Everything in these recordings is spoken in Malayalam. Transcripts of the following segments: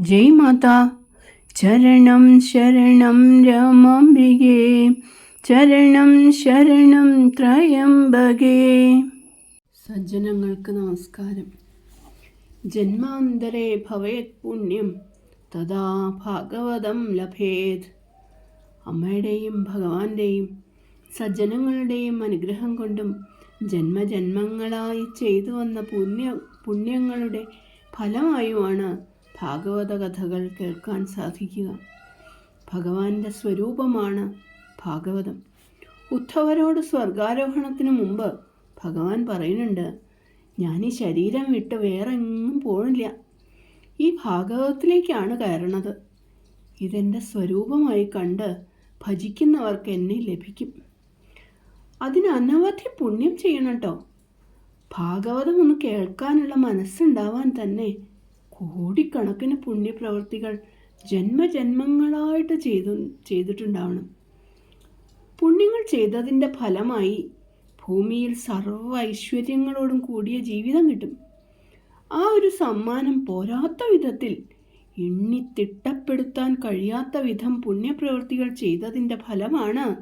ജയ് മാതാ. ചരണം ശരണം രാമാംബികേ. ചരണം ശരണം ത്രയംബകേ. സജ്ജനങ്ങൾക്ക് നമസ്കാരം. ജന്മാന്തരേ ഭവേത് പുണ്യം. തഥാ ഭാഗവതം ലഭേത്. അമ്മയുടെയും ഭഗവാന്റെയും സജ്ജനങ്ങളുടെയും അനുഗ്രഹം കൊണ്ടും ജന്മജന്മങ്ങളായി ചെയ്തു വന്ന പുണ്യ പുണ്യങ്ങളുടെ ഫലമായുമാണ് ഭാഗവത കഥകൾ കേൾക്കാൻ സാധിക്കുക. ഭഗവാന്റെ സ്വരൂപമാണ് ഭാഗവതം. ഉദ്ധവരോട് സ്വർഗാരോഹണത്തിന് മുമ്പ് ഭഗവാൻ പറയുന്നുണ്ട് ഞാൻ ഈ ശരീരം വിട്ട് വേറെ എങ്ങും പോണില്ല. ഈ ഭാഗവതത്തിലേക്കാണ് കയറണത്. ഇതെന്റെ സ്വരൂപമായി കണ്ട് ഭജിക്കുന്നവർക്ക് എന്നെ ലഭിക്കും. അതിന് അനവധി പുണ്യം ചെയ്യണം കേട്ടോ ഭാഗവതം ഒന്ന് കേൾക്കാനുള്ള മനസ്സുണ്ടാവാൻ തന്നെ കോടിക്കണക്കിന് പുണ്യപ്രവർത്തികൾ ജന്മജന്മങ്ങളായിട്ട് ചെയ്തു ചെയ്തിട്ടുണ്ടാവണം. പുണ്യങ്ങൾ ചെയ്തതിന്റെ ഫലമായി ഭൂമിയിൽ സർവ ഐശ്വര്യങ്ങളോടും കൂടിയ ജീവിതം കിട്ടും. ആ ഒരു സമ്മാനം പോരാത്ത വിധത്തിൽ എണ്ണി തിട്ടപ്പെടുത്താൻ കഴിയാത്ത വിധം പുണ്യപ്രവൃത്തികൾ ചെയ്തതിന്റെ ഫലമാണ്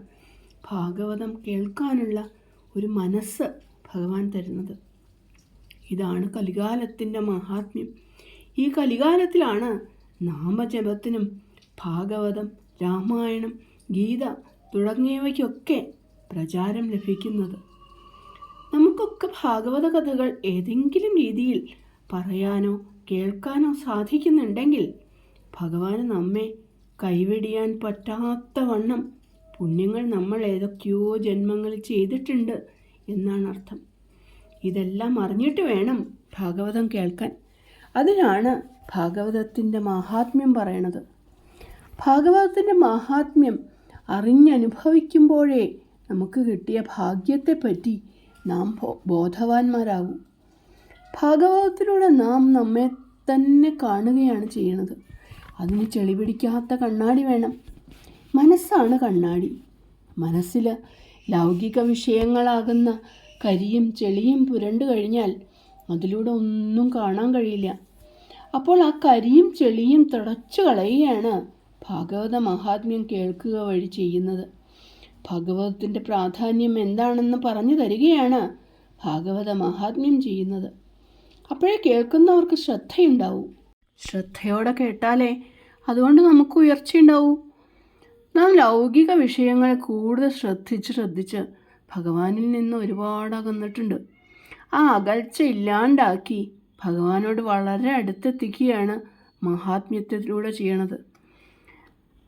ഭാഗവതം കേൾക്കാനുള്ള ഒരു മനസ്സ് ഭഗവാൻ തരുന്നത്. ഇതാണ് കലികാലത്തിന്റെ മഹാത്മ്യം. ഈ കലികാലത്തിലാണ് നാമജപത്തിനും ഭാഗവതം രാമായണം ഗീത തുടങ്ങിയവയ്ക്കൊക്കെ പ്രചാരം ലഭിക്കുന്നത്. നമുക്കൊക്കെ ഭാഗവത കഥകൾ ഏതെങ്കിലും രീതിയിൽ പറയാനോ കേൾക്കാനോ സാധിക്കുന്നുണ്ടെങ്കിൽ ഭഗവാന് നമ്മെ കൈവെടിയാൻ പറ്റാത്ത വണ്ണം പുണ്യങ്ങൾ നമ്മൾ ഏതൊക്കെയോ ജന്മങ്ങൾ ചെയ്തിട്ടുണ്ട് എന്നാണ് അർത്ഥം. ഇതെല്ലാം അറിഞ്ഞിട്ട് വേണം ഭാഗവതം കേൾക്കാൻ. അതിനാണ് ഭാഗവതത്തിന്റെ മാഹാത്മ്യം പറയണത്. ഭാഗവതത്തിന്റെ മാഹാത്മ്യം അറിഞ്ഞനുഭവിക്കുമ്പോഴേ നമുക്ക് കിട്ടിയ ഭാഗ്യത്തെപ്പറ്റി നാം ബോധവാന്മാരാകൂ. ഭാഗവതത്തിലൂടെ നാം നമ്മെ തന്നെ കാണുകയാണ് ചെയ്യുന്നത് അതിന് ചെളി പിടിക്കാത്ത കണ്ണാടി വേണം. മനസ്സാണ് കണ്ണാടി. മനസ്സിൽ ലൗകിക വിഷയങ്ങളാകുന്ന കരിയും ചെളിയും പുരണ്ടു കഴിഞ്ഞാൽ അതിലൂടെ ഒന്നും കാണാൻ കഴിയില്ല. അപ്പോൾ ആ കരിയും ചെളിയും തുടച്ചു കളയുകയാണ് ഭാഗവത മഹാത്മ്യം കേൾക്കുക വഴി ചെയ്യുന്നത്. ഭഗവതത്തിന്റെ പ്രാധാന്യം എന്താണെന്ന് പറഞ്ഞു തരികയാണ് ഭാഗവത മഹാത്മ്യം ചെയ്യുന്നത്. അപ്പോഴേ കേൾക്കുന്നവർക്ക് ശ്രദ്ധയുണ്ടാവൂ. ശ്രദ്ധയോടെ കേട്ടാലേ അതുകൊണ്ട് നമുക്ക് ഉയർച്ചയുണ്ടാവൂ നാം ലൗകിക വിഷയങ്ങളെ കൂടുതൽ ശ്രദ്ധിച്ച് ശ്രദ്ധിച്ച് ഭഗവാനിൽ നിന്ന് ഒരുപാട് അകന്നിട്ടുണ്ട്. ആ അകൽച്ച ഇല്ലാണ്ടാക്കി ഭഗവാനോട് വളരെ അടുത്തെത്തിക്കുകയാണ് മഹാത്മ്യത്തിലൂടെ ചെയ്യണത്.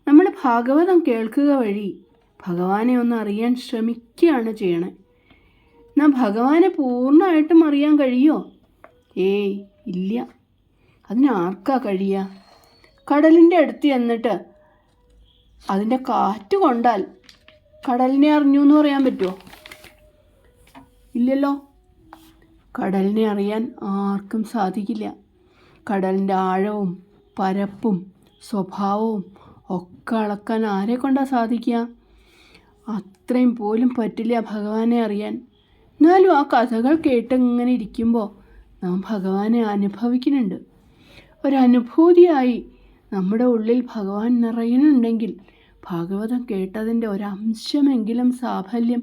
നമ്മൾ ഭാഗവതം കേൾക്കുക വഴി ഭഗവാനെ ഒന്ന് അറിയാൻ ശ്രമിക്കുകയാണ് ചെയ്യണേ. എന്നാൽ ഭഗവാനെ പൂർണമായിട്ടും അറിയാൻ കഴിയോ? ഏയ് ഇല്ല. അതിനാർക്കാ കഴിയുക കടലിന്റെ അടുത്ത് ചെന്നിട്ട് അതിന്റെ കാറ്റ് കൊണ്ടാൽ കടലിനെ അറിഞ്ഞു എന്ന് പറയാൻ പറ്റുമോ ഇല്ലല്ലോ. കടലിനെ അറിയാൻ ആർക്കും സാധിക്കില്ല. കടലിന്റെ ആഴവും പരപ്പും സ്വഭാവവും ഒക്കെ അളക്കാൻ ആരെ കൊണ്ടാ സാധിക്കുക? അത്രയും പോലും പറ്റില്ല ഭഗവാനെ അറിയാൻ. എന്നാലും ആ കഥകൾ കേട്ട് ഇങ്ങനെ ഇരിക്കുമ്പോൾ നാം ഭഗവാനെ അനുഭവിക്കുന്നുണ്ട്. ഒരനുഭൂതിയായി നമ്മുടെ ഉള്ളിൽ ഭഗവാൻ നിറയുന്നുണ്ടെങ്കിൽ ഭാഗവതം കേട്ടതിന്റെ ഒരംശമെങ്കിലും സാഫല്യം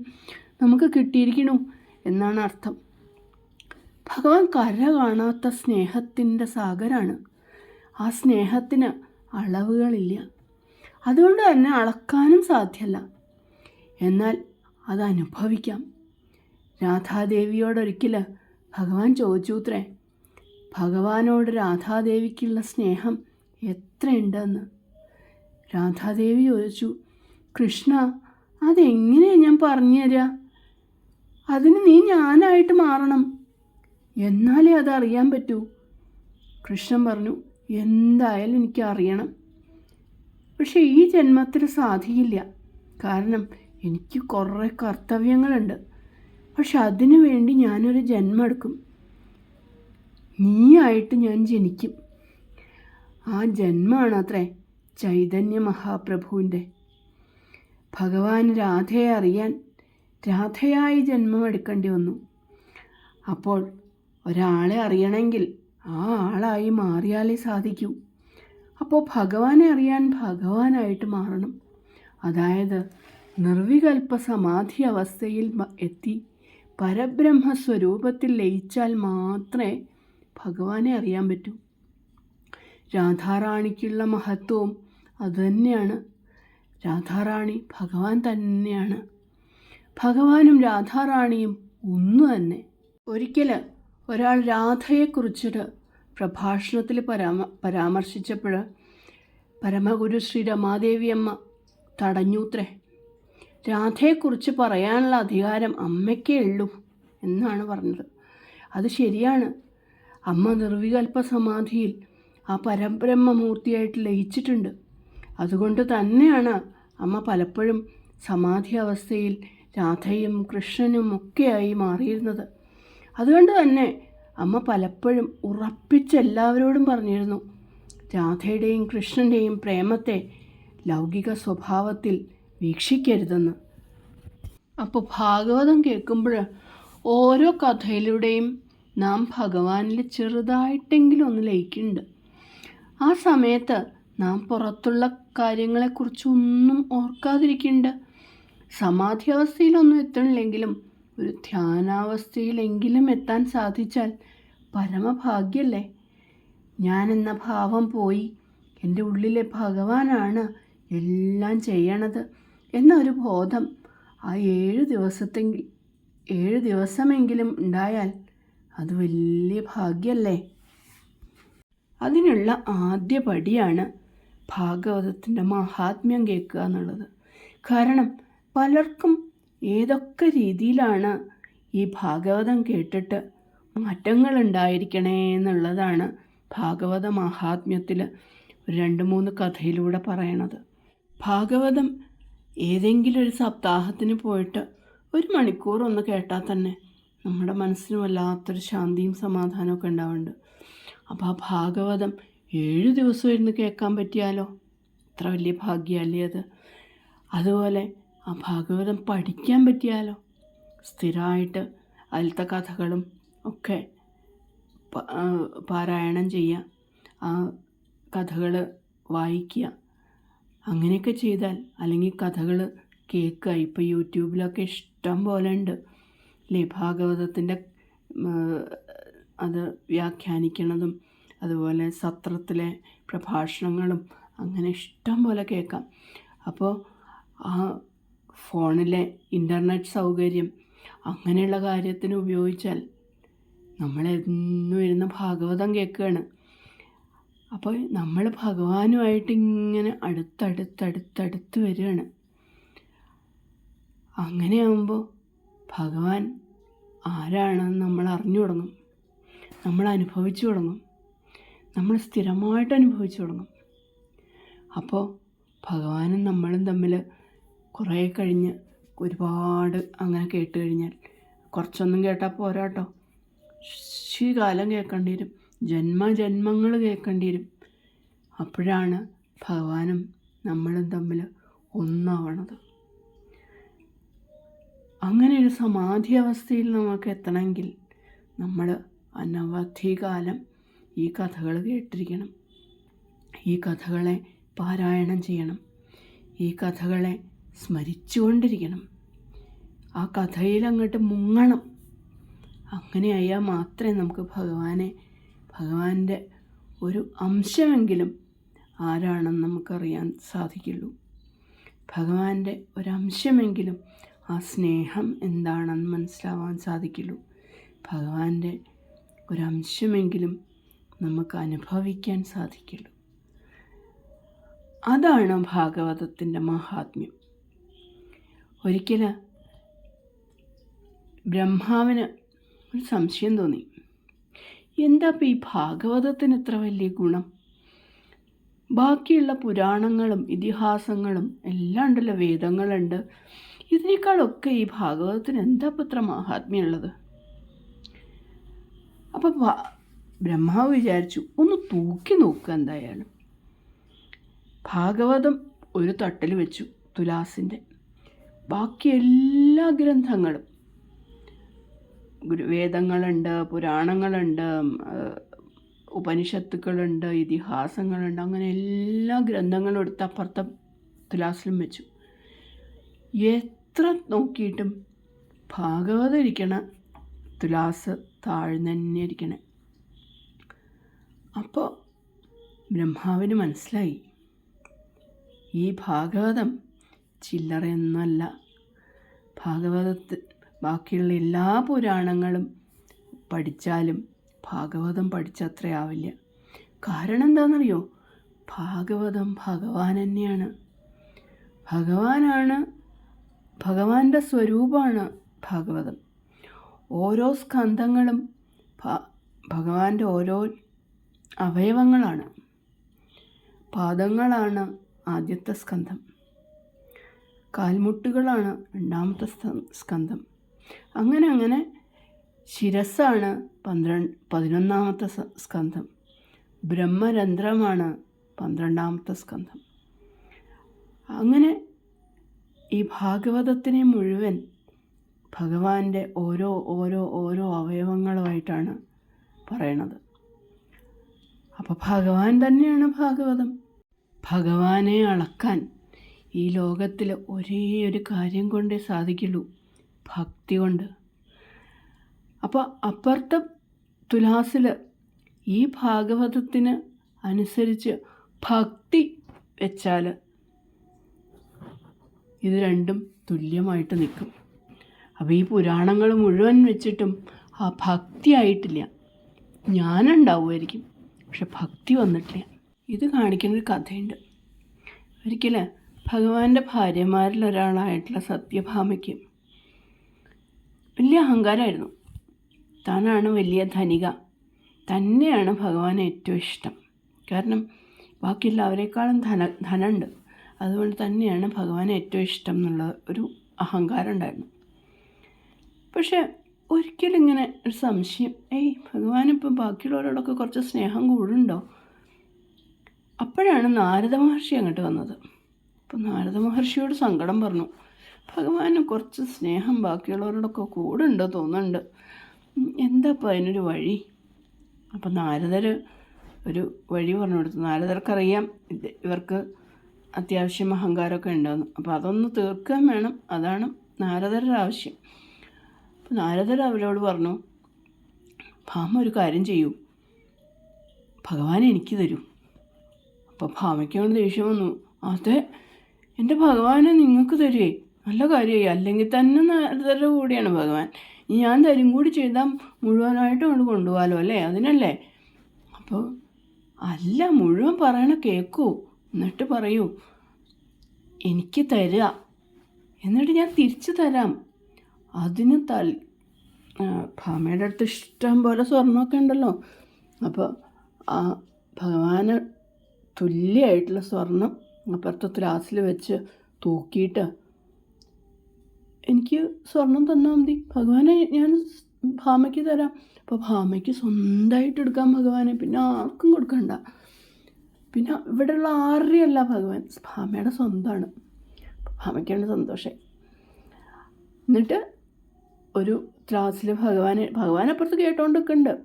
നമുക്ക് കിട്ടിയിരിക്കണു എന്നാണ് അർത്ഥം. ഭഗവാൻ കര കാണാത്ത സ്നേഹത്തിന്റെ സാഗരാണ്. ആ സ്നേഹത്തിന് അളവുകളില്ല. അതുകൊണ്ട് തന്നെ അളക്കാനും സാധ്യമല്ല എന്നാൽ അത് അനുഭവിക്കാം. രാധാദേവിയോടൊരിക്കൽ ഭഗവാൻ ചോദിച്ചുത്രേ ഭഗവാനോട് രാധാദേവിക്കുള്ള സ്നേഹം എത്രയുണ്ടെന്ന്? രാധാദേവി ചോദിച്ചു കൃഷ്ണ അതെങ്ങനെയാണ് ഞാൻ പറഞ്ഞു തരിക അതിന് നീ ഞാനായിട്ട് മാറണം. എന്നാലേ അത് അറിയാൻ പറ്റൂ. കൃഷ്ണൻ പറഞ്ഞു എന്തായാലും എനിക്ക് അറിയണം. പക്ഷേ ഈ ജന്മത്തിൽ സാധിക്കില്ല കാരണം എനിക്ക് കുറേ കർത്തവ്യങ്ങളുണ്ട്. പക്ഷെ അതിനു വേണ്ടി ഞാനൊരു ജന്മം എടുക്കും നീയായിട്ട് ഞാൻ ജനിക്കും. ആ ജന്മമാണ് അത്രേ ചൈതന്യ മഹാപ്രഭുവിന്റെ. ഭഗവാൻ രാധയെ അറിയാൻ രാധയായി ജന്മം എടുക്കേണ്ടി വന്നു. അപ്പോൾ ഒരാളെ അറിയണമെങ്കിൽ ആ ആളായി മാറിയാലേ സാധിക്കൂ. അപ്പോൾ ഭഗവാനെ അറിയാൻ ഭഗവാനായിട്ട് മാറണം. അതായത് നിർവികൽപ്പ സമാധി അവസ്ഥയിൽ എത്തി പരബ്രഹ്മ സ്വരൂപത്തിൽ ലയിച്ചാൽ മാത്രമേ ഭഗവാനെ അറിയാൻ പറ്റൂ. രാധാറാണിക്കുള്ള മഹത്വവും അതുതന്നെയാണ്. രാധാറാണി ഭഗവാൻ തന്നെയാണ്. ഭഗവാനും രാധാറാണിയും ഒന്നു തന്നെ ഒരിക്കൽ ഒരാൾ രാധയെക്കുറിച്ചൊരു പ്രഭാഷണത്തിൽ പരാമ പരാമർശിച്ചപ്പോൾ പരമഗുരു ശ്രീ രമാദേവിയമ്മ തടഞ്ഞൂത്രേ. രാധയെക്കുറിച്ച് പറയാനുള്ള അധികാരം അമ്മയ്ക്കേ ഉള്ളൂ എന്നാണ് പറഞ്ഞത്. അത് ശരിയാണ്. അമ്മ നിർവികൽപ്പ സമാധിയിൽ ആ പരബ്രഹ്മമൂർത്തിയായിട്ട് ലയിച്ചിട്ടുണ്ട്. അതുകൊണ്ട് തന്നെയാണ് അമ്മ പലപ്പോഴും സമാധി അവസ്ഥയിൽ രാധയും കൃഷ്ണനും ഒക്കെയായി മാറിയിരുന്നത്. അതുകൊണ്ട് തന്നെ അമ്മ പലപ്പോഴും ഉറപ്പിച്ച് എല്ലാവരോടും പറഞ്ഞിരുന്നു. രാധയുടെയും കൃഷ്ണന്റെയും പ്രേമത്തെ ലൗകിക സ്വഭാവത്തിൽ വീക്ഷിക്കരുതെന്ന്. അപ്പോൾ ഭാഗവതം കേൾക്കുമ്പോൾ ഓരോ കഥയിലൂടെയും നാം ഭഗവാനിൽ ചെറുതായിട്ടെങ്കിലും ഒന്ന് ലയിക്കുന്നുണ്ട്. ആ സമയത്ത് നാം പുറത്തുള്ള കാര്യങ്ങളെക്കുറിച്ചൊന്നും ഓർക്കാതിരിക്കുന്നുണ്ട്. സമാധി അവസ്ഥയിലൊന്നും എത്തണില്ലെങ്കിലും ഒരു ധ്യാനാവസ്ഥയിലെങ്കിലും എത്താൻ സാധിച്ചാൽ പരമഭാഗ്യല്ലേ? ഞാനെന്ന ഭാവം പോയി എന്റെ ഉള്ളിലെ ഭഗവാനാണ് എല്ലാം ചെയ്യണത് എന്നൊരു ബോധം ആ ഏഴ് ദിവസത്തെങ്കിൽ ഏഴ് ദിവസമെങ്കിലും ഉണ്ടായാൽ അത് വലിയ ഭാഗ്യല്ലേ? അതിനുള്ള ആദ്യ പടിയാണ് ഭാഗവതത്തിന്റെ മഹാത്മ്യം കേൾക്കുക എന്നുള്ളത്. കാരണം പലർക്കും ഏതൊക്കെ രീതിയിലാണ് ഈ ഭാഗവതം കേട്ടിട്ട് മാറ്റങ്ങൾ ഉണ്ടായിരിക്കണേ എന്നുള്ളതാണ് ഭാഗവത മഹാത്മ്യത്തിൽ രണ്ട് മൂന്ന് കഥയിലൂടെ പറയണത്. ഭാഗവതം ഏതെങ്കിലും ഒരു സപ്താഹത്തിന് പോയിട്ട് ഒരു മണിക്കൂർ ഒന്ന് കേട്ടാൽ തന്നെ നമ്മുടെ മനസ്സിന് വല്ലാത്തൊരു ശാന്തിയും സമാധാനമൊക്കെ ഉണ്ടാവുന്നുണ്ട്. അപ്പോൾ ആ ഭാഗവതം ഏഴ് ദിവസം ഇരുന്ന് കേൾക്കാൻ പറ്റിയാലോ? അത്ര വലിയ ഭാഗ്യമല്ലേ അത്? അതുപോലെ ആ ഭാഗവതം പഠിക്കാൻ പറ്റിയാലോ? സ്ഥിരമായിട്ട് അതിലത്തെ കഥകളും ഒക്കെ പാരായണം ചെയ്യുക ആ കഥകൾ വായിക്കുക അങ്ങനെയൊക്കെ ചെയ്താൽ അല്ലെങ്കിൽ കഥകൾ കേൾക്കുക. ഇപ്പോൾ യൂട്യൂബിലൊക്കെ ഇഷ്ടം പോലെ ഉണ്ട്. അല്ലേ? ഭാഗവതത്തിന്റെ അത് വ്യാഖ്യാനിക്കണതും അതുപോലെ സത്രത്തിലെ പ്രഭാഷണങ്ങളും അങ്ങനെ ഇഷ്ടം പോലെ കേൾക്കാം. അപ്പോൾ ആ ഫോണിലെ ഇന്റർനെറ്റ് സൗകര്യം അങ്ങനെയുള്ള കാര്യത്തിന് ഉപയോഗിച്ചാൽ നമ്മളെന്നും ഇരുന്ന് ഭാഗവതം കേൾക്കുകയാണ്. അപ്പോൾ നമ്മൾ ഭഗവാനുമായിട്ട് ഇങ്ങനെ അടുത്തടുത്തടുത്തടുത്ത് വരികയാണ്. അങ്ങനെയാകുമ്പോൾ ഭഗവാൻ ആരാണെന്ന് നമ്മൾ അറിഞ്ഞു തുടങ്ങും. നമ്മൾ അനുഭവിച്ചു തുടങ്ങും. നമ്മൾ സ്ഥിരമായിട്ട് അനുഭവിച്ചു തുടങ്ങും. അപ്പോൾ ഭഗവാനും നമ്മളും തമ്മിൽ കുറേ കഴിഞ്ഞ് ഒരുപാട് അങ്ങനെ കേട്ട് കഴിഞ്ഞാൽ കുറച്ചൊന്നും കേട്ടാൽ പോരാട്ടോ കാലം കേൾക്കേണ്ടി വരും ജന്മജന്മങ്ങൾ കേൾക്കേണ്ടി വരും അപ്പോഴാണ് ഭഗവാനും നമ്മളും തമ്മിൽ ഒന്നാവണത്. അങ്ങനെ ഒരു സമാധി അവസ്ഥയിൽ നമുക്ക് എത്തണമെങ്കിൽ നമ്മൾ അനവധി കാലം ഈ കഥകൾ കേട്ടിരിക്കണം. ഈ കഥകളെ പാരായണം ചെയ്യണം. ഈ കഥകളെ സ്മരിച്ചുകൊണ്ടിരിക്കണം. ആ കഥയിൽ അങ്ങോട്ട് മുങ്ങണം. അങ്ങനെ ആയാൽ മാത്രമേ നമുക്ക് ഭഗവാനെ ഭഗവാന്റെ ഒരു അംശമെങ്കിലും ആരാണെന്ന് നമുക്കറിയാൻ സാധിക്കുള്ളൂ. ഭഗവാന്റെ ഒരംശമെങ്കിലും ആ സ്നേഹം എന്താണെന്ന് മനസ്സിലാവാൻ സാധിക്കുള്ളൂ. ഭഗവാന്റെ ഒരംശമെങ്കിലും നമുക്ക് അനുഭവിക്കാൻ സാധിക്കുള്ളൂ. അതാണ് ഭാഗവതത്തിന്റെ മഹാത്മ്യം. ഒരിക്കൽ ബ്രഹ്മാവിന് ഒരു സംശയം തോന്നി. എന്താ ഈ ഭാഗവതത്തിന് ഇത്ര വലിയ ഗുണം? ബാക്കിയുള്ള പുരാണങ്ങളും ഇതിഹാസങ്ങളും എല്ലാം ഉണ്ടല്ലോ വേദങ്ങളുണ്ട്. ഇതിനേക്കാളൊക്കെ ഈ ഭാഗവതത്തിന് എന്താ ഇപ്പം ഇത്ര മഹാത്മ്യമുള്ളത് അപ്പം ബ്രഹ്മാവ് വിചാരിച്ചു ഒന്ന് തൂക്കി നോക്കുക എന്തായാലും. ഭാഗവതം ഒരു തട്ടിൽ വെച്ചു തുലാസിന്റെ. ബാക്കി എല്ലാ ഗ്രന്ഥങ്ങളും. വേദങ്ങളുണ്ട് പുരാണങ്ങളുണ്ട് ഉപനിഷത്തുക്കളുണ്ട് ഇതിഹാസങ്ങളുണ്ട്. അങ്ങനെ എല്ലാ ഗ്രന്ഥങ്ങളും എടുത്ത് അപ്പുറത്തെ തുലാസിലും വെച്ചു. എത്ര നോക്കിയിട്ടും ഭാഗവതം ഇരിക്കണ തുലാസ് താഴ്ന്നു തന്നെ ഇരിക്കണേ. അപ്പോൾ ബ്രഹ്മാവിന് മനസ്സിലായി. ഈ ഭാഗവതം ചില്ലറയൊന്നുമല്ല. ഭാഗവതത്തിൽ ബാക്കിയുള്ള എല്ലാ പുരാണങ്ങളും പഠിച്ചാലും ഭാഗവതം പഠിച്ചത്രയാവില്ല കാരണം എന്താണെന്നറിയോ ഭാഗവതം ഭഗവാൻ തന്നെയാണ്. ഭഗവാനാണ് ഭഗവാന്റെ സ്വരൂപമാണ് ഭാഗവതം. ഓരോ സ്കന്ധങ്ങളും ഭഗവാന്റെ ഓരോ അവയവങ്ങളാണ്. പാദങ്ങളാണ് ആദ്യത്തെ സ്കന്ധം. കാൽമുട്ടുകളാണ് രണ്ടാമത്തെ സ്കന്ധം. അങ്ങനെ അങ്ങനെ ശിരസ്സാണ് പന്ത്രണ്ട് പതിനൊന്നാമത്തെ സ്കന്ധം. ബ്രഹ്മരന്ധ്രമാണ് പന്ത്രണ്ടാമത്തെ സ്കന്ധം. അങ്ങനെ ഈ ഭാഗവതത്തിനെ മുഴുവൻ ഭഗവാന്റെ ഓരോ ഓരോ ഓരോ അവയവങ്ങളുമായിട്ടാണ് പറയണത്. അപ്പോൾ ഭഗവാൻ തന്നെയാണ് ഭാഗവതം. ഭഗവാനെ അളക്കാൻ ഈ ലോകത്തിൽ ഒരേ ഒരു കാര്യം കൊണ്ടേ സാധിക്കുള്ളൂ ഭക്തി കൊണ്ട്. അപ്പോൾ അപ്പുറത്തെ തുലാസിൽ ഈ ഭാഗവതത്തിന് അനുസരിച്ച് ഭക്തി വെച്ചാൽ ഇത് രണ്ടും തുല്യമായിട്ട് നിൽക്കും. അപ്പോൾ ഈ പുരാണങ്ങൾ മുഴുവൻ വെച്ചിട്ടും ആ ഭക്തി ആയിട്ടില്ല. ഞാനുണ്ടാവുമായിരിക്കും പക്ഷെ ഭക്തി വന്നിട്ടില്ല. ഇത് കാണിക്കുന്ന ഒരു കഥയുണ്ട്. ഒരിക്കൽ ഭഗവാന്റെ ഭാര്യമാരിൽ ഒരാളായിട്ടുള്ള സത്യഭാമയ്ക്ക് വലിയ അഹങ്കാരമായിരുന്നു. താനാണ് വലിയ ധനിക. തന്നെയാണ് ഭഗവാൻ ഏറ്റവും ഇഷ്ടം. കാരണം ബാക്കി എല്ലാവരെക്കാളും ധന ധനമുണ്ട് അതുകൊണ്ട് തന്നെയാണ് ഭഗവാൻ ഏറ്റവും ഇഷ്ടം എന്നുള്ള ഒരു അഹങ്കാരം ഉണ്ടായിരുന്നു. പക്ഷേ ഒരിക്കലും ഇങ്ങനെ ഒരു സംശയം ഏയ് ഭഗവാനിപ്പം ബാക്കിയുള്ളവരോടൊക്കെ കുറച്ച് സ്നേഹം കൂടുണ്ടോ അപ്പോഴാണ് നാരദ മഹർഷി അങ്ങോട്ട് വന്നത്. അപ്പം നാരദ മഹർഷിയോട് സങ്കടം പറഞ്ഞു. ഭഗവാന് കുറച്ച് സ്നേഹം ബാക്കിയുള്ളവരോടൊക്കെ കൂടെ ഉണ്ട് തോന്നുന്നുണ്ട്. എന്താ അപ്പോൾ അതിനൊരു വഴി? അപ്പം നാരദർ ഒരു വഴി പറഞ്ഞു കൊടുത്തു. നാരദർക്കറിയാം ഇത് ഇവർക്ക് അത്യാവശ്യം അഹങ്കാരമൊക്കെ ഉണ്ടാകുന്നു അപ്പോൾ അതൊന്ന് തീർക്കാൻ വേണം. അതാണ് നാരദരുടെ ആവശ്യം. അപ്പോൾ നാരദർ അവരോട് പറഞ്ഞു ഭാമ ഒരു കാര്യം ചെയ്യൂ. ഭഗവാൻ എനിക്ക് തരൂ. അപ്പോൾ ഭാമയ്ക്കോട് ദേഷ്യം വന്നു. അതെ എന്റെ ഭഗവാനെ നിങ്ങൾക്ക് തരുവേ. നല്ല കാര്യമായി. അല്ലെങ്കിൽ തന്നെ നല്ല കൂടിയാണ് ഭഗവാൻ. ഞാൻ തരും കൂടി ചെയ്താൽ മുഴുവനായിട്ടും കൊണ്ട് കൊണ്ടുപോകാലോ അല്ലേ? അതിനല്ലേ? അപ്പോൾ അല്ല മുഴുവൻ പറയണ കേൾക്കൂ എന്നിട്ട് പറയൂ എനിക്ക് തരിക എന്നിട്ട് ഞാൻ തിരിച്ചു തരാം. അതിന് തൽ ഭാമയുടെ അടുത്ത് ഇഷ്ടം പോലെ സ്വർണമൊക്കെ ഉണ്ടല്ലോ. അപ്പോൾ ആ ഭഗവാന് തുല്യമായിട്ടുള്ള സ്വർണം അപ്പുറത്തെ ത്രാസിൽ വെച്ച് തൂക്കിയിട്ട് എനിക്ക് സ്വർണം തന്നാൽ മതി. ഭഗവാനെ ഞാൻ ഭാമയ്ക്ക് തരാം. അപ്പോൾ ഭാമയ്ക്ക് സ്വന്തമായിട്ട് എടുക്കാം ഭഗവാനെ. പിന്നെ ആർക്കും കൊടുക്കണ്ട. പിന്നെ ഇവിടെയുള്ള ആരുടെയല്ല ഭഗവാൻ. ഭാമയുടെ സ്വന്തമാണ്. ഭാമയ്ക്കാണ് സന്തോഷം. എന്നിട്ട് ഒരു ത്രാസിൽ ഭഗവാനെ ഭഗവാൻ അപ്പുറത്ത് കേട്ടോണ്ടൊക്കെ ഉണ്ട്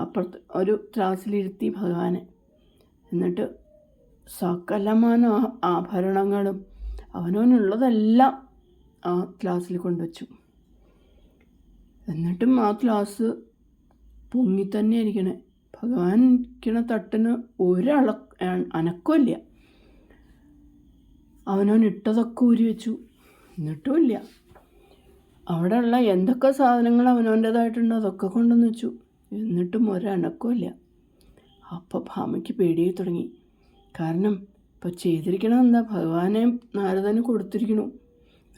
അപ്പുറത്ത് ഒരു ത്രാസിലിരുത്തി ഭഗവാനെ. എന്നിട്ട് സകലമാന ആഭരണങ്ങളും അവനവനുള്ളതെല്ലാം ആ ക്ലാസ്സിൽ കൊണ്ടുവച്ചു. എന്നിട്ടും ആ ക്ലാസ് പൊങ്ങി തന്നെ ഇരിക്കണേ ഭഗവാൻ ഇരിക്കണ തട്ടിന് ഒരള അനക്കമില്ല അവനവൻ ഇട്ടതൊക്കെ ഊരി വെച്ചു. എന്നിട്ടുമില്ല. അവിടെയുള്ള എന്തൊക്കെ സാധനങ്ങൾ അവനവന്റേതായിട്ടുണ്ടോ അതൊക്കെ കൊണ്ടുവന്ന് വെച്ചു. എന്നിട്ടും ഒരനക്കമില്ല അപ്പോൾ ഭാമയ്ക്ക് പേടിയായി തുടങ്ങി. കാരണം ഇപ്പോൾ ചെയ്തിരിക്കണം എന്താ? ഭഗവാനെ നാരദന് കൊടുത്തിരിക്കണു.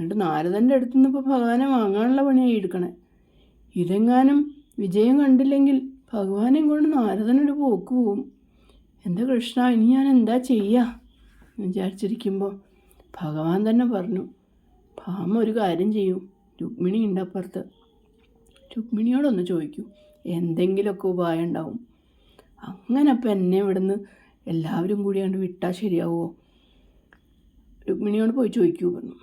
എന്നിട്ട് നാരദന്റെ അടുത്ത് നിന്ന് ഇപ്പോൾ ഭഗവാനെ വാങ്ങാനുള്ള പണിയായി എടുക്കണേ. ഇതെങ്ങാനും വിജയം കണ്ടില്ലെങ്കിൽ ഭഗവാനെയും കൊണ്ട് നാരദനൊരു പോക്ക് പോവും. എന്താ കൃഷ്ണ ഇനി ഞാൻ എന്താ ചെയ്യുക വിചാരിച്ചിരിക്കുമ്പോൾ ഭഗവാൻ തന്നെ പറഞ്ഞു ഭാമ ഒരു കാര്യം ചെയ്യൂ. രുക്മിണി ഉണ്ട് അപ്പുറത്ത്. രുക്മിണിയോടൊന്ന് ചോദിക്കൂ. എന്തെങ്കിലുമൊക്കെ ഉപായം ഉണ്ടാവും. അങ്ങനെ അപ്പം എന്നെ ഇവിടുന്ന് എല്ലാവരും കൂടി അങ്ങോട്ട് വിട്ടാൽ ശരിയാവുമോ രുക്മിണിയോട് പോയി ചോദിക്കൂ പറഞ്ഞു.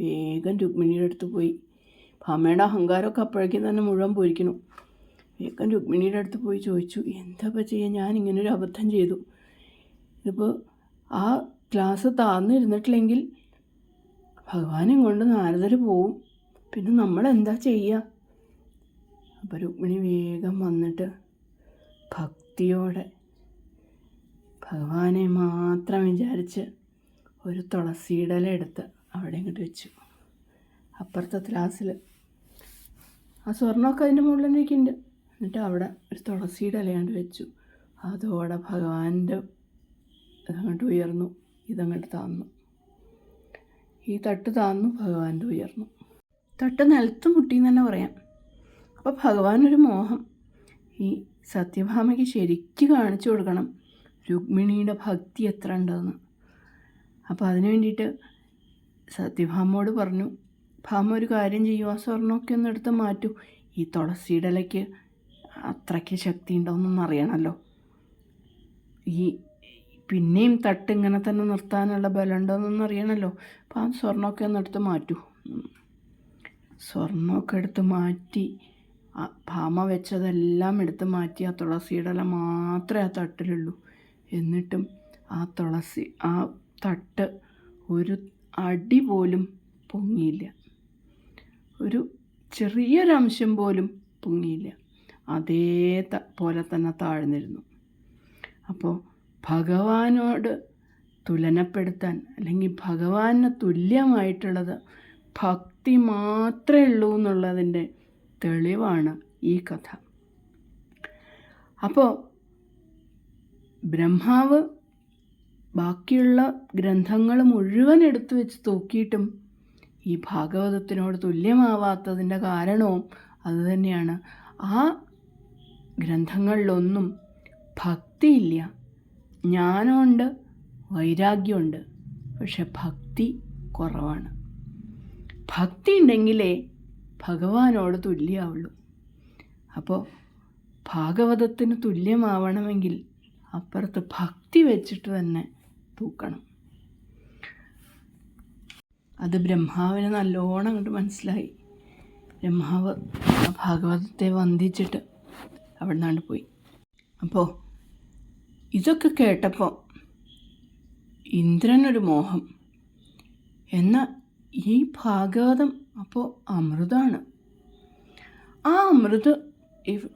വേഗം രുക്മിണിയുടെ അടുത്ത് പോയി. ഭാമയുടെ അഹങ്കാരമൊക്കെ അപ്പോഴേക്കും തന്നെ മുഴുവൻ പോയിരിക്കണം വേഗം രുക്മിണിയുടെ അടുത്ത് പോയി ചോദിച്ചു എന്താ ഇപ്പം ചെയ്യുക ഞാൻ ഇങ്ങനൊരു അബദ്ധം ചെയ്തു. ഇതിപ്പോൾ ആ ക്ലാസ് താന്നിരുന്നിട്ടില്ലെങ്കിൽ ഭഗവാനെ കൊണ്ട് നാരദർ പോവും. പിന്നെ നമ്മൾ എന്താ ചെയ്യുക അപ്പോൾ രുക്മിണി വേഗം വന്നിട്ട് ഭക്തിയോടെ ഭഗവാനെ മാത്രം വിചാരിച്ച് ഒരു തുളസിയിടല എടുത്ത് അവിടെ ഇങ്ങോട്ട് വെച്ചു. അപ്പുറത്തെ ത്ലാസിൽ ആ സ്വർണമൊക്കെ അതിന്റെ മുകളിൽ നിൽക്കുന്നുണ്ട് എന്നിട്ട് അവിടെ ഒരു തുളസിയുടെ ഇലയാണ്ട് വെച്ചു. അതോടെ ഭഗവാന്റെ ഇതങ്ങോട്ട് ഉയർന്നു. ഇതങ്ങോട്ട് താന്നു. ഈ തട്ട് താന്നു ഭഗവാന്റെ ഉയർന്നു. തട്ട് നിലത്ത് മുട്ടി എന്ന് തന്നെ പറയാം. അപ്പോൾ ഭഗവാനൊരു മോഹം. ഈ സത്യഭാമയ്ക്ക് ശരിക്ക് കാണിച്ചു കൊടുക്കണം. രുക്മിണിയുടെ ഭക്തി എത്ര ഉണ്ടെന്ന്. അപ്പോൾ അതിനു വേണ്ടിയിട്ട് സത്യഭാമയോട് പറഞ്ഞു ഭാമ ഒരു കാര്യം ചെയ്യൂ ആ സ്വർണമൊക്കെ ഒന്ന് എടുത്ത് മാറ്റൂ. ഈ തുളസിയുടെ ഇലയ്ക്ക് അത്രയ്ക്ക് ശക്തി ഉണ്ടോയെന്നൊന്ന് അറിയണമല്ലോ ഈ പിന്നെയും തട്ട് ഇങ്ങനെ തന്നെ നിർത്താനുള്ള ബലം ഉണ്ടോയെന്നൊന്നും അറിയണമല്ലോ അപ്പോൾ ആ സ്വർണമൊക്കെ ഒന്ന് എടുത്ത് മാറ്റൂ. സ്വർണമൊക്കെ എടുത്ത് മാറ്റി ഭാമ വെച്ചതെല്ലാം എടുത്ത് മാറ്റി ആ തുളസിയുടെ ഇല മാത്രമേ ആ തട്ടിലുള്ളൂ. എന്നിട്ടും ആ തുളസി ആ തട്ട് ഒരു അടി പോലും പൊങ്ങിയില്ല. ഒരു ചെറിയൊരംശം പോലും പൊങ്ങിയില്ല. അതേ പോലെ തന്നെ താഴ്ന്നിരുന്നു. അപ്പോൾ ഭഗവാനോട് തുലനപ്പെടുത്താൻ അല്ലെങ്കിൽ ഭഗവാന് തുല്യമായിട്ടുള്ളത് ഭക്തി മാത്രമേ ഉള്ളൂ എന്നുള്ളതിന്റെ തെളിവാണ് ഈ കഥ. അപ്പോൾ ബ്രഹ്മാവ് ബാക്കിയുള്ള ഗ്രന്ഥങ്ങൾ മുഴുവൻ എടുത്തു വെച്ച് തൂക്കിയിട്ടും ഈ ഭാഗവതത്തിനോട് തുല്യമാവാത്തതിന്റെ കാരണവും അതുതന്നെയാണ് ആ ഗ്രന്ഥങ്ങളിലൊന്നും ഭക്തിയില്ല. ജ്ഞാനമുണ്ട് വൈരാഗ്യമുണ്ട് പക്ഷെ ഭക്തി കുറവാണ്. ഭക്തി ഉണ്ടെങ്കിലേ ഭഗവാനോട് തുല്യമാവുള്ളൂ അപ്പോൾ ഭാഗവതത്തിന് തുല്യമാവണമെങ്കിൽ അപ്പുറത്ത് ഭക്തി വെച്ചിട്ട് തന്നെ തൂക്കണം. അത് ബ്രഹ്മാവിന് നല്ലോണം അങ്ങോട്ട് മനസ്സിലായി. ബ്രഹ്മാവ് ഭാഗവതത്തെ വന്ദിച്ചിട്ട് അവിടെ നിന്നാണ്ട് പോയി. അപ്പോൾ ഇതൊക്കെ കേട്ടപ്പോൾ ഇന്ദ്രനൊരു മോഹം. എന്നാൽ ഈ ഭാഗവതം അപ്പോൾ അമൃതാണ്. ആ അമൃത്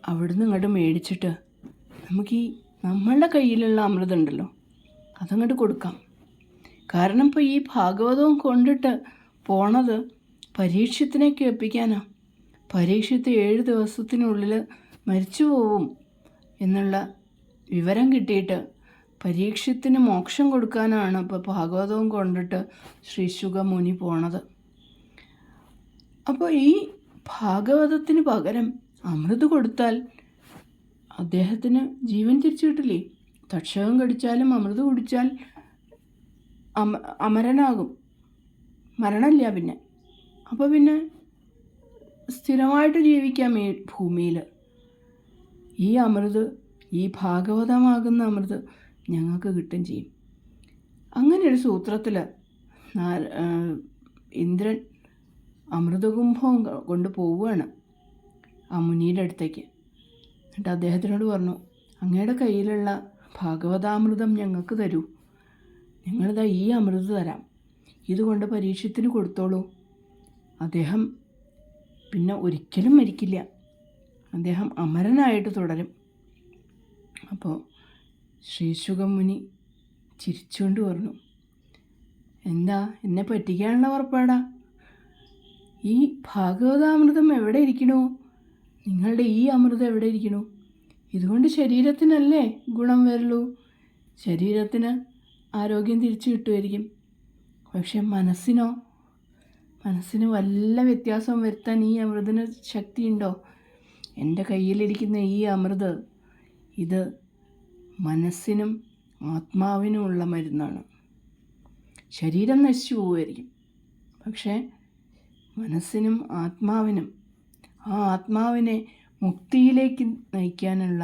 അവിടുന്ന് ഇങ്ങോട്ട് മേടിച്ചിട്ട് നമുക്ക് ഈ നമ്മളുടെ കയ്യിലുള്ള അമൃതം ഉണ്ടല്ലോ അതങ്ങോട്ട് കൊടുക്കാം. കാരണം ഇപ്പോൾ ഈ ഭാഗവതവും കൊണ്ടിട്ട് പോണത് പരീക്ഷത്തിനെ കേൾപ്പിക്കാനാണ് പരീക്ഷത്തെ ഏഴ് ദിവസത്തിനുള്ളിൽ മരിച്ചു പോവും എന്നുള്ള വിവരം കിട്ടിയിട്ട് പരീക്ഷത്തിന് മോക്ഷം കൊടുക്കാനാണ് ഇപ്പോൾ ഭാഗവതവും കൊണ്ടിട്ട് ശ്രീ ശുഗമുനി പോണത്. അപ്പോൾ ഈ ഭാഗവതത്തിന് പകരം അമൃത് കൊടുത്താൽ അദ്ദേഹത്തിന് ജീവൻ തിരിച്ചു കിട്ടില്ലേ തക്ഷകം കടിച്ചാലും അമൃത് കുടിച്ചാൽ അമ അമരനാകും. മരണമില്ല പിന്നെ. അപ്പോൾ പിന്നെ സ്ഥിരമായിട്ട് ജീവിക്കാം ഈ ഭൂമിയിൽ ഈ അമൃത് ഈ ഭാഗവതമാകുന്ന അമൃത് ഞങ്ങൾക്ക് കിട്ടും ചെയ്യും. അങ്ങനെ ഒരു സൂത്രത്തിൽ ഇന്ദ്രൻ അമൃതകുംഭവും കൊണ്ട് പോവുകയാണ് ആ മുനിയുടെ അടുത്തേക്ക്. എന്നിട്ട് അദ്ദേഹത്തിനോട് പറഞ്ഞു അങ്ങയുടെ കയ്യിലുള്ള ഭാഗവതാമൃതം ഞങ്ങൾക്ക് തരൂ. ഞങ്ങളിതാ ഈ അമൃത് തരാം. ഇതുകൊണ്ട് പരീക്ഷത്തിന് കൊടുത്തോളൂ. അദ്ദേഹം പിന്നെ ഒരിക്കലും മരിക്കില്ല. അദ്ദേഹം അമരനായിട്ട് തുടരും. അപ്പോൾ ശ്രീശുഖം മുനി ചിരിച്ചുകൊണ്ട് പറഞ്ഞു എന്താ? എന്നെ പറ്റിക്കാനുള്ള ഉറപ്പാടാ? ഈ ഭാഗവതാമൃതം എവിടെ ഇരിക്കണു? നിങ്ങളുടെ ഈ അമൃതം എവിടെ ഇരിക്കണു? ഇതുകൊണ്ട് ശരീരത്തിനല്ലേ ഗുണം വരുള്ളൂ ശരീരത്തിന് ആരോഗ്യം തിരിച്ചു കിട്ടുമായിരിക്കും. പക്ഷെ മനസ്സിനോ? മനസ്സിന് വല്ല വ്യത്യാസവും വരുത്താൻ ഈ അമൃതിന് ശക്തിയുണ്ടോ? എന്റെ കയ്യിലിരിക്കുന്ന ഈ അമൃത് ഇത് മനസ്സിനും ആത്മാവിനുമുള്ള മരുന്നാണ്. ശരീരം നശിച്ചു പോവുമായിരിക്കും. പക്ഷേ മനസ്സിനും ആത്മാവിനും ആ ആത്മാവിനെ മുക്തിയിലേക്ക് നയിക്കാനുള്ള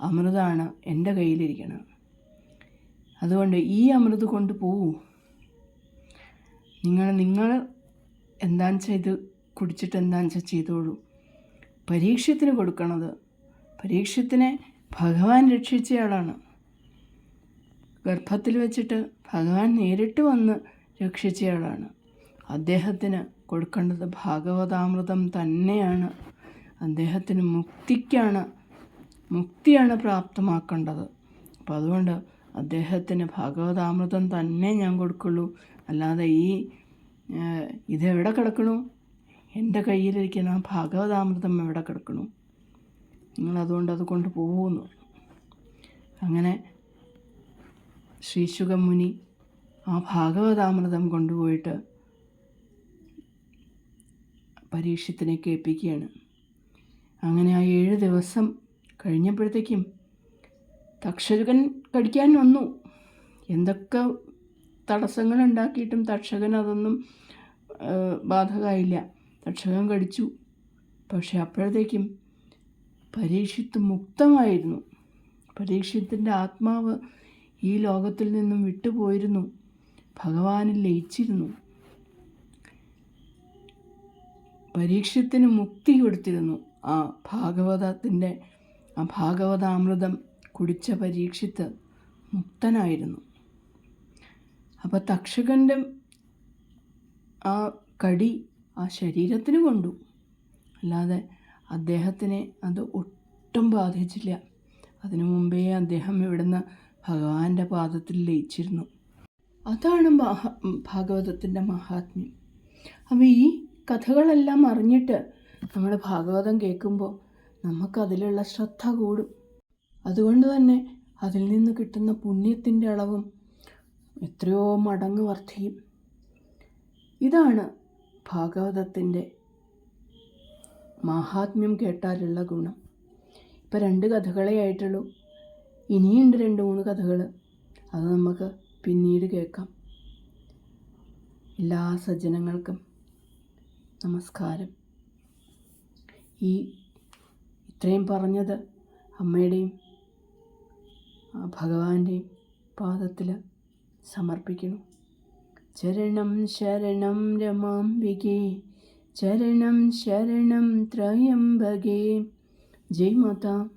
അമൃതാണ് എന്റെ കയ്യിലിരിക്കുന്നത് അതുകൊണ്ട് ഈ അമൃത് കൊണ്ട് പോവൂ. നിങ്ങൾ നിങ്ങൾ എന്താണെന്ന് ഇത് കുടിച്ചിട്ട് എന്താണെന്ന് വെച്ചാൽ ചെയ്തോളൂ. പരീക്ഷത്തിന് കൊടുക്കണത്. പരീക്ഷത്തിനെ ഭഗവാൻ രക്ഷിച്ചയാളാണ് ഗർഭത്തിൽ വെച്ചിട്ട് ഭഗവാൻ നേരിട്ട് വന്ന് രക്ഷിച്ചയാളാണ് അദ്ദേഹത്തിന് കൊടുക്കേണ്ടത് ഭാഗവതാമൃതം തന്നെയാണ്. അദ്ദേഹത്തിന് മുക്തിക്കാണ് മുക്തിയാണ് പ്രാപ്തമാക്കേണ്ടത്. അപ്പോൾ അതുകൊണ്ട് അദ്ദേഹത്തിന് ഭാഗവതാമൃതം തന്നെ ഞാൻ കൊടുക്കുള്ളൂ. അല്ലാതെ ഈ ഇതെവിടെ കിടക്കണു? എന്റെ കയ്യിലിരിക്കുന്ന ആ ഭാഗവതാമൃതം എവിടെ കിടക്കണു? നിങ്ങൾ അതുകൊണ്ട് അത് കൊണ്ടുപോകുന്നു അങ്ങനെ ശ്രീശുഖമുനി ആ ഭാഗവതാമൃതം കൊണ്ടുപോയിട്ട് പരീക്ഷത്തിനെ കേൾപ്പിക്കുകയാണ്. അങ്ങനെ ആ ഏഴ് ദിവസം കഴിഞ്ഞപ്പോഴത്തേക്കും തക്ഷകൻ കടിക്കാൻ വന്നു. എന്തൊക്കെ തടസ്സങ്ങൾ ഉണ്ടാക്കിയിട്ടും തക്ഷകൻ അതൊന്നും ബാധകമായില്ല. തക്ഷകൻ കടിച്ചു. പക്ഷെ അപ്പോഴത്തേക്കും പരീക്ഷിത്ത് മുക്തമായിരുന്നു. പരീക്ഷത്തിന്റെ ആത്മാവ് ഈ ലോകത്തിൽ നിന്നും വിട്ടുപോയിരുന്നു. ഭഗവാനിൽ ലയിച്ചിരുന്നു. പരീക്ഷത്തിന് മുക്തി കൊടുത്തിരുന്നു. ആ ഭാഗവതത്തിന്റെ ആ ഭാഗവതാമൃതം കുടിച്ച പരീക്ഷിത്ത് മുക്തനായിരുന്നു. അപ്പോൾ തക്ഷകന്റെ ആ കടി ആ ശരീരത്തിന് കൊണ്ടു. അല്ലാതെ അദ്ദേഹത്തിനെ അത് ഒട്ടും ബാധിച്ചില്ല. അതിനു മുമ്പേ അദ്ദേഹം ഇവിടുന്ന് ഭഗവാന്റെ പാദത്തിൽ ലയിച്ചിരുന്നു. അതാണ് മഹാ ഭാഗവതത്തിന്റെ മഹാത്മ്യം. അപ്പോൾ ഈ കഥകളെല്ലാം അറിഞ്ഞിട്ട് നമ്മൾ ഭാഗവതം കേൾക്കുമ്പോൾ നമുക്കതിലുള്ള ശ്രദ്ധ കൂടും. അതുകൊണ്ട് തന്നെ അതിൽ നിന്ന് കിട്ടുന്ന പുണ്യത്തിന്റെ അളവും എത്രയോ മടങ്ങ് വർദ്ധിക്കും. ഇതാണ് ഭാഗവതത്തിന്റെ മാഹാത്മ്യം കേട്ടാലുള്ള ഗുണം. ഇപ്പം രണ്ട് കഥകളെ ആയിട്ടുള്ളൂ. ഇനിയുണ്ട് രണ്ട് മൂന്ന് കഥകൾ അത് നമുക്ക് പിന്നീട് കേൾക്കാം. എല്ലാ സജ്ജനങ്ങൾക്കും നമസ്കാരം. ഈ ഇത്രയും പറഞ്ഞത് അമ്മയുടെയും ഭഗവാന്റെയും പാദത്തിൽ സമർപ്പിക്കുന്നു. ചരണം ശരണം രമാംബികേ ചരണം ശരണം ത്രയംബകേ. ജയ് മാതാ.